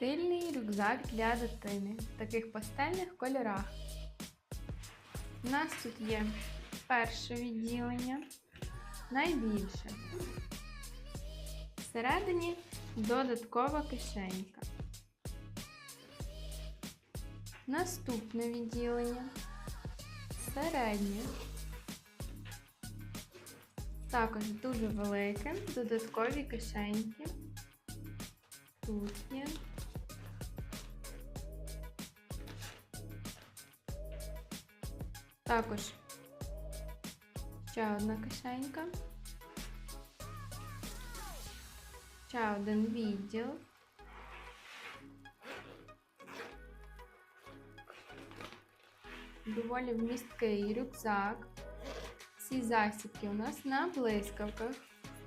Стильний рюкзак для дитини в таких пастельних кольорах. У нас тут є перше відділення, найбільше. Всередині додаткова кишенька. Наступне відділення. Середнє. Також дуже велике, додаткові кишеньки. Тут є. Також ще одна кишенька. Ще один відділ. Доволі вмісткий рюкзак. Всі засібки у нас на блискавках.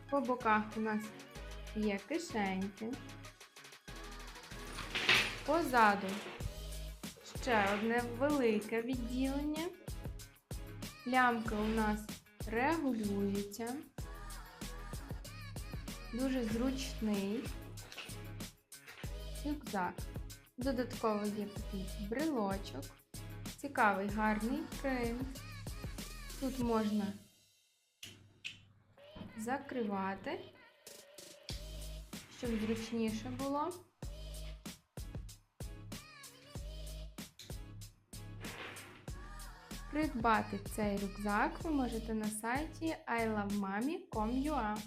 По боках у нас є кишеньки. Позаду ще одне велике відділення. Лямка у нас регулюється. Дуже зручний рюкзак. Додатково є такий брелочок. Цікавий гарний принт. Тут можна закривати, щоб зручніше було. Придбати цей рюкзак ви можете на сайті ilovemami.com.ua